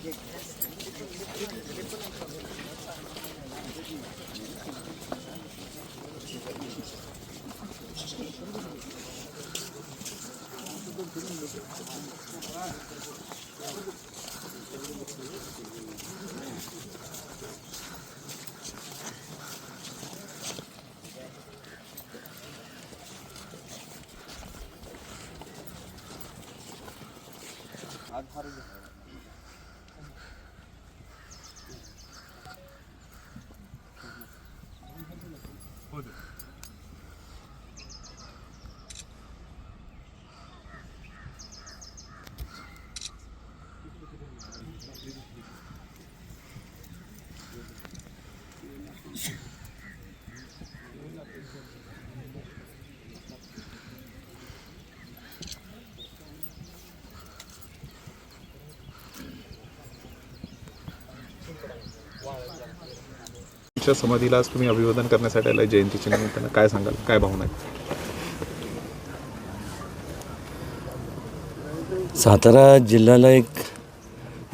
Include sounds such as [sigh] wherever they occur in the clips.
그런 或者 च्या समाधीला आज तुम्ही अभिवादन करण्यासाठी आला जयंतीच्या निमित्तानं. काय सांगाल? काय भावना आहे सातारा जिल्ह्याला एक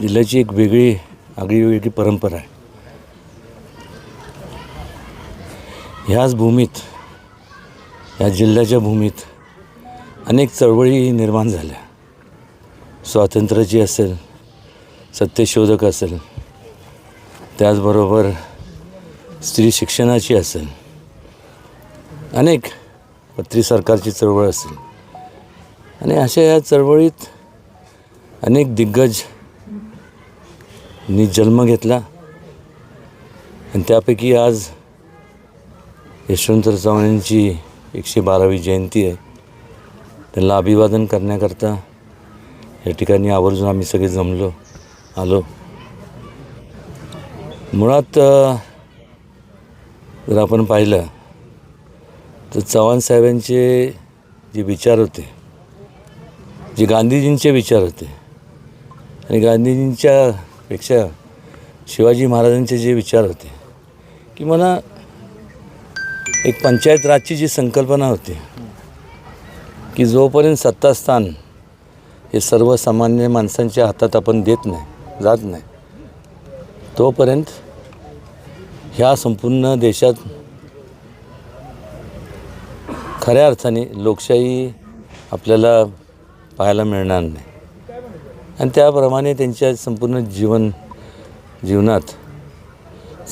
जिल्ह्याची एक वेगळी आगळी वेगळी परंपरा आहे. ह्याच भूमीत या जिल्ह्याच्या भूमीत अनेक चळवळी निर्माण झाल्या. स्वातंत्र्याची असेल सत्यशोधक असेल त्याचबरोबर स्त्री शिक्षणाची असेल अनेक पत्री सरकारची चळवळ असेल आणि अशा या चळवळीत अनेक दिग्गज नी जन्म घेतला. आणि त्यापैकी आज यशवंतराव चव्हाणांची एकशे बारावी जयंती आहे. त्यांना अभिवादन करण्याकरता या ठिकाणी आवर्जून आम्ही सगळे जमलो आलो. मुळात जर आपण पाहिलं तर चव्हाण साहेबांचे जे विचार होते जे गांधीजींचे विचार होते आणि गांधीजींच्या पेक्षा शिवाजी महाराजांचे जे विचार होते की मला एक पंचायत राजची जी संकल्पना होती की जोपर्यंत सत्तास्थान हे सर्वसामान्य माणसांच्या हातात आपण देत नाही जात नाही तोपर्यंत ह्या संपूर्ण देशात खऱ्या अर्थाने लोकशाही आपल्याला पाहायला मिळणार नाही. आणि त्याप्रमाणे त्यांच्या संपूर्ण जीवन जीवनात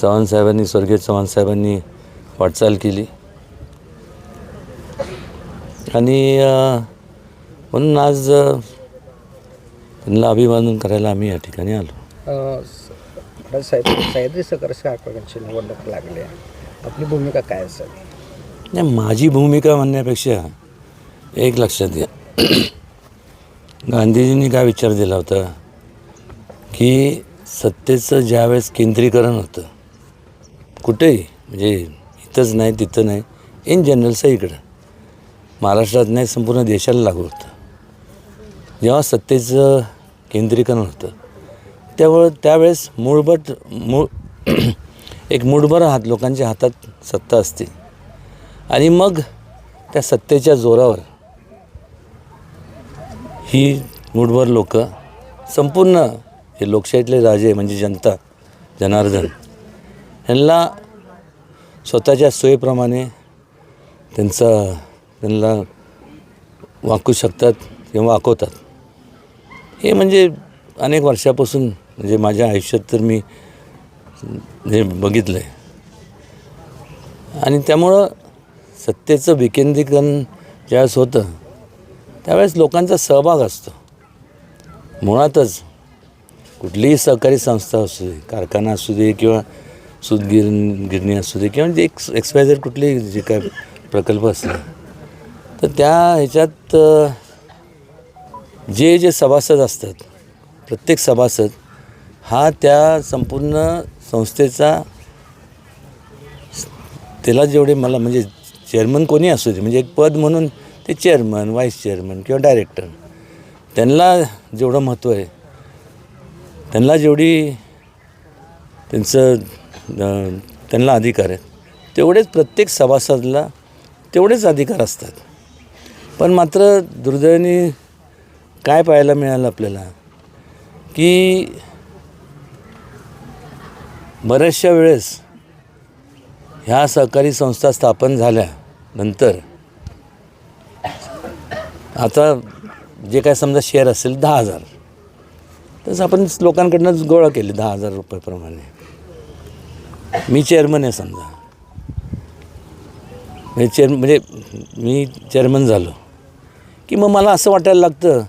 चव्हाणसाहेबांनी स्वर्गीय चव्हाणसाहेबांनी वाटचाल केली. आणि म्हणून आज त्यांना अभिवादन करायला आम्ही या ठिकाणी आलो. अ, स- साहेब सह्याद्री सहकार कारखान्याची निवडणूक लागली आहे. आपली भूमिका काय असेल? नाही माझी भूमिका म्हणण्यापेक्षा एक लक्षात घ्या. गांधीजींनी काय विचार दिला होता? की सत्तेचं ज्यावेळेस केंद्रीकरण होतं कुठेही म्हणजे इथंच नाही तिथं नाही इन जनरल इकडं. महाराष्ट्रात नाही संपूर्ण देशाला लागू होतं. जेव्हा सत्तेचं केंद्रीकरण होतं त्यामुळं त्यावेळेस मूळभट मूळ एक मूठभर हात लोकांच्या हातात सत्ता असते. आणि मग त्या सत्तेच्या जोरावर ही मूठभर लोक संपूर्ण हे लोकशाहीतले राजे म्हणजे जनता जनार्दन ह्यांना स्वतःच्या सोयीप्रमाणे त्यांचा त्यांना वाकू शकतात किंवा वाकवतात. हे म्हणजे अनेक वर्षापासून म्हणजे माझ्या आयुष्यात तर मी हे बघितलं आहे आणि त्यामुळं सत्तेचं विकेंद्रीकरण ज्यावेळेस होतं त्यावेळेस लोकांचा सहभाग असतो. मुळातच कुठलीही सहकारी संस्था असू दे कारखाना असू दे किंवा सूतगिर गिरणी असू दे किंवा जे एक्स एक्सपायझर कुठले जे काय प्रकल्प असले तर त्या ह्याच्यात जे जे सभासद असतात प्रत्येक सभासद हा त्या संपूर्ण संस्थेचा त्याला जेवढे मला म्हणजे चेअरमन कोणी असू दे म्हणजे एक पद म्हणून ते चेअरमन व्हाईस चेअरमन किंवा डायरेक्टर त्यांना जेवढं महत्त्व आहे त्यांना जेवढी त्यांचं त्यांना अधिकार आहेत तेवढेच प्रत्येक सभासदाला तेवढेच अधिकार असतात. पण मात्र दुर्दैवाने काय पाहायला मिळालं आपल्याला? की बऱ्याचशा वेळेस ह्या सहकारी संस्था स्थापन झाल्यानंतर आता जे काय समजा शेअर असेल दहा हजार तसं आपण लोकांकडनंच गोळा केले दहा हजार रुपयेप्रमाणे मी चेअरमन आहे समजा. म्हणजे चेअर म्हणजे मी चेअरमन झालो. की मग मला असं वाटायला लागतं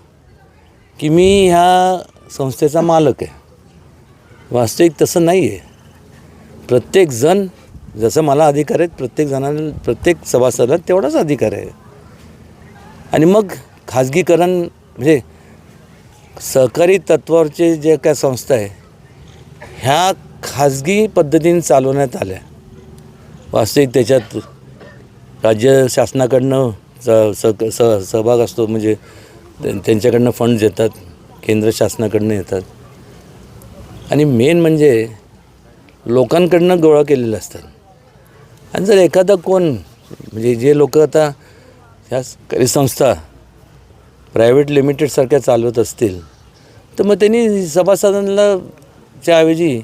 की मी ह्या संस्थेचा मालक आहे. वास्तविक तसं नाही आहे प्रत्येकजण जसं मला अधिकार आहेत प्रत्येक जणांना प्रत्येक सभासदाला तेवढाच अधिकार आहे. आणि मग खाजगीकरण म्हणजे सहकारी तत्वावरचे जे काय संस्था आहे ह्या खाजगी पद्धतीने चालवण्यात आल्या. वास्तविक त्याच्यात राज्य शासनाकडनं स स सहभाग असतो म्हणजे त्यांच्याकडनं फंड्स येतात. केंद्र शासनाकडनं येतात. आणि मेन म्हणजे लोकांकडनं गोळा केलेले असतात आणि जर एखादा कोण म्हणजे जे लोक आता ह्या काही संस्था प्रायव्हेट लिमिटेडसारख्या चालवत असतील तर मग त्यांनी सभासदांना च्या ऐवजी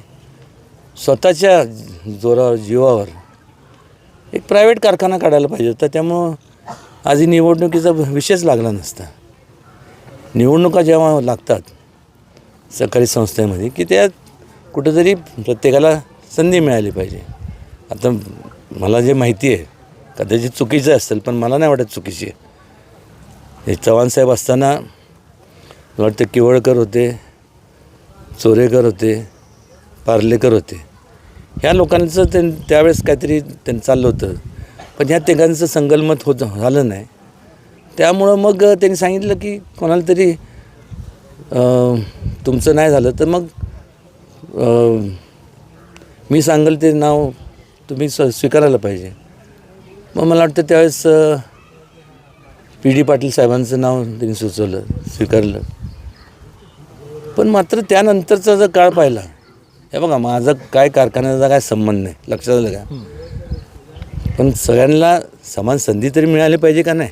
स्वतःच्या जोरावर जीवावर एक प्रायव्हेट कारखाना काढायला पाहिजे होता. त्यामुळं आज ही निवडणुकीचा विषयच लागला नसता. निवडणुका जेव्हा लागतात सहकारी संस्थेमध्ये की त्या कुठंतरी प्रत्येकाला संधी मिळाली पाहिजे. आता मला जे माहिती आहे कदाचित चुकीचं असेल पण मला नाही वाटत चुकीची हे चव्हाणसाहेब असताना मला वाटतं किवळकर होते चोरेकर होते पार्लेकर होते. ह्या लोकांचं त्यां त्यावेळेस काहीतरी त्यांनी चाललं होतं. पण ह्या तिघांचं संगलमत होत झालं नाही. त्यामुळं मग त्यांनी सांगितलं की कोणाला तरी तुमचं नाही झालं तर मग मी सांगेल ते नाव तुम्ही स स्वीकारायला पाहिजे. मग मला वाटतं त्यावेळेस पी डी पाटील साहेबांचं नाव त्यांनी सुचवलं स्वीकारलं. पण मात्र त्यानंतरचा जर काळ पाहिला हे बघा माझा काय कारखान्याचा काय संबंध नाही लक्षात आलं का? पण सगळ्यांना समान संधी तरी मिळाली पाहिजे का नाही?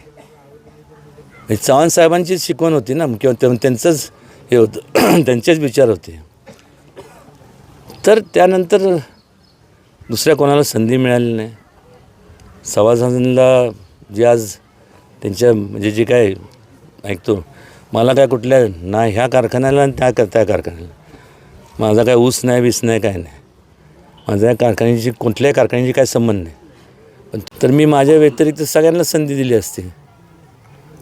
म्हणजे चव्हाण साहेबांचीच शिकवण होती ना किंवा त्यांचंच हे होतं [clears throat] त्यांचेच विचार होते. तर त्यानंतर दुसऱ्या कोणाला संधी मिळाली नाही. सवाजांना जे आज त्यांच्या म्हणजे जे काय ऐकतो मला काय कुठल्या ना ह्या कारखान्याला आणि त्या त्या कारखान्याला. माझा काय ऊस नाही बीस नाही काय नाही. माझ्या या कारखान्याची कुठल्याही कारखान्याची काय संबंध नाही. पण तर मी माझ्या व्यतिरिक्त सगळ्यांना संधी दिली असती.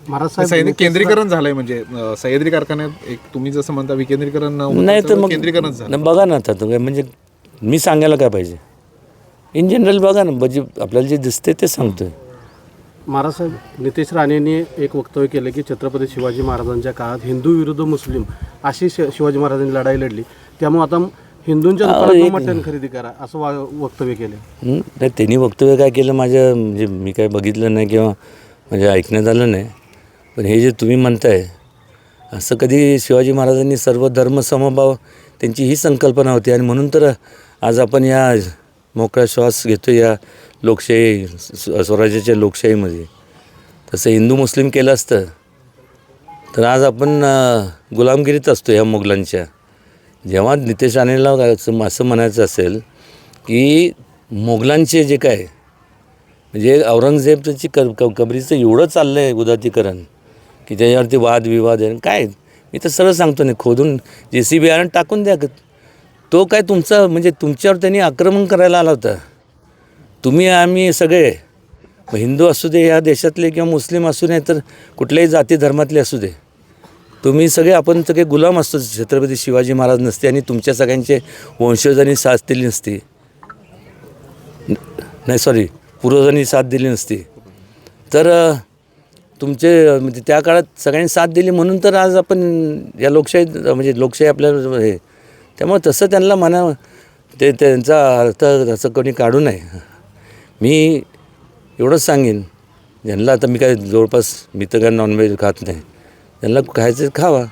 महाराज साहेब केंद्रीकरण झालंय म्हणजे अं, सह्याद्री कारखान्यात एक तुम्ही जसं म्हणता विकेंद्रीकरण होतं, नाही तर सगळं मग केंद्रीकरण झालं. न बघा ना आता तुम्ही म्हणजे मी सांगायला काय पाहिजे? इन जनरल बघा ना म्हणजे आपल्याला जे दिसते ते सांगतोय. महाराज साहेब नितेश राणेंनी एक वक्तव्य केलं की छत्रपती शिवाजी महाराजांच्या काळात हिंदू विरुद्ध मुस्लिम अशी शि- शिवाजी महाराजांनी लढाई लढली. त्यामुळे आता हिंदूंच्या दुकानात एक- मटण खरेदी करा असं वा वक्तव्य केलं. हं? नाही त्यांनी वक्तव्य काय केलं माझ्या म्हणजे मी काय बघितलं नाही किंवा म्हणजे ऐकण्यात आलं नाही. पण हे जे तुम्ही म्हणताय असं कधी शिवाजी महाराजांनी सर्व धर्म समभाव त्यांची ही संकल्पना होती. आणि म्हणून तर आज आपण या मोकळा श्वास घेतो या लोकशाही स्व- स्वराज्याच्या लोकशाहीमध्ये. तसं हिंदू मुस्लिम केलं असतं तर आज आपण गुलामगिरीत असतो ह्या मुघलांच्या. जेव्हा नितेश राणेला असं असं म्हणायचं असेल की मोगलांचे जे काय म्हणजे औरंगजेबची क कबरीचं एवढं चाललं आहे उदातीकरण की त्याच्यावरती वादविवाद आहे. काय? मी तर सरळ सांगतो नाही खोदून जे सी बी आणून टाकून द्या. तो काय तुमचा म्हणजे तुमच्यावर त्यांनी आक्रमण करायला आला होता. तुम्ही आम्ही सगळे हिंदू असू दे या देशातले किंवा मुस्लिम असू नये तर कुठल्याही जाती धर्मातले असू दे. तुम्ही सगळे आपण सगळे गुलाम असतो. छत्रपती शिवाजी महाराज नसते आणि तुमच्या सगळ्यांचे वंशजांनी साथ दिली नसती. नाही सॉरी पूर्वजांनी साथ दिली नसती. तर तुमचे म्हणजे त्या काळात सगळ्यांनी साथ दिली म्हणून तर आज आपण या लोकशाही म्हणजे लोकशाही आपल्या हे त्यामुळे तसं त्यांना मना ते त्यांचा अर्थ असं कोणी काढू नये. मी एवढंच सांगेन. ज्यांना आता मी काय जवळपास मी तर काय नॉनव्हेज खात नाही. त्यांना खायचं खावा.